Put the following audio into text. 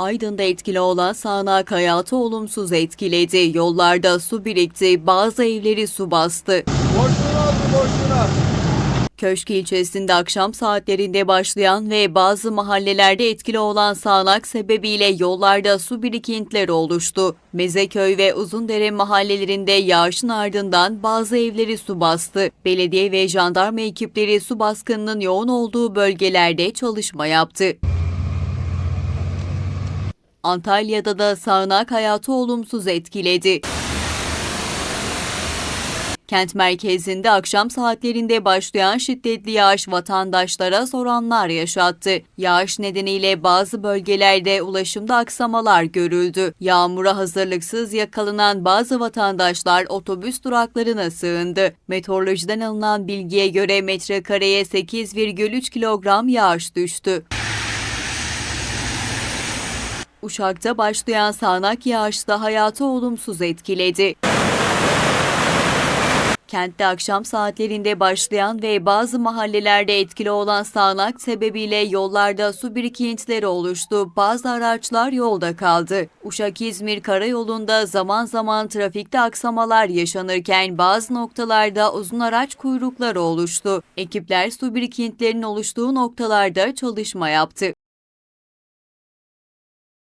Aydın'da etkili olan sağanak hayatı olumsuz etkiledi. Yollarda su birikti, bazı evleri su bastı. Boşuna aldı boşuna. Köşk ilçesinde akşam saatlerinde başlayan ve bazı mahallelerde etkili olan sağanak sebebiyle yollarda su birikintileri oluştu. Mezeköy ve Uzundere mahallelerinde yağışın ardından bazı evleri su bastı. Belediye ve jandarma ekipleri su baskınının yoğun olduğu bölgelerde çalışma yaptı. Antalya'da da sağanak hayatı olumsuz etkiledi. Kent merkezinde akşam saatlerinde başlayan şiddetli yağış vatandaşlara soranlar yaşattı. Yağış nedeniyle bazı bölgelerde ulaşımda aksamalar görüldü. Yağmura hazırlıksız yakalanan bazı vatandaşlar otobüs duraklarına sığındı. Meteorolojiden alınan bilgiye göre metrekareye 8,3 kilogram yağış düştü. Uşak'ta başlayan sağanak yağışta hayatı olumsuz etkiledi. Kentte akşam saatlerinde başlayan ve bazı mahallelerde etkili olan sağanak sebebiyle yollarda su birikintileri oluştu. Bazı araçlar yolda kaldı. Uşak-İzmir karayolunda zaman zaman trafikte aksamalar yaşanırken bazı noktalarda uzun araç kuyrukları oluştu. Ekipler su birikintilerinin oluştuğu noktalarda çalışma yaptı.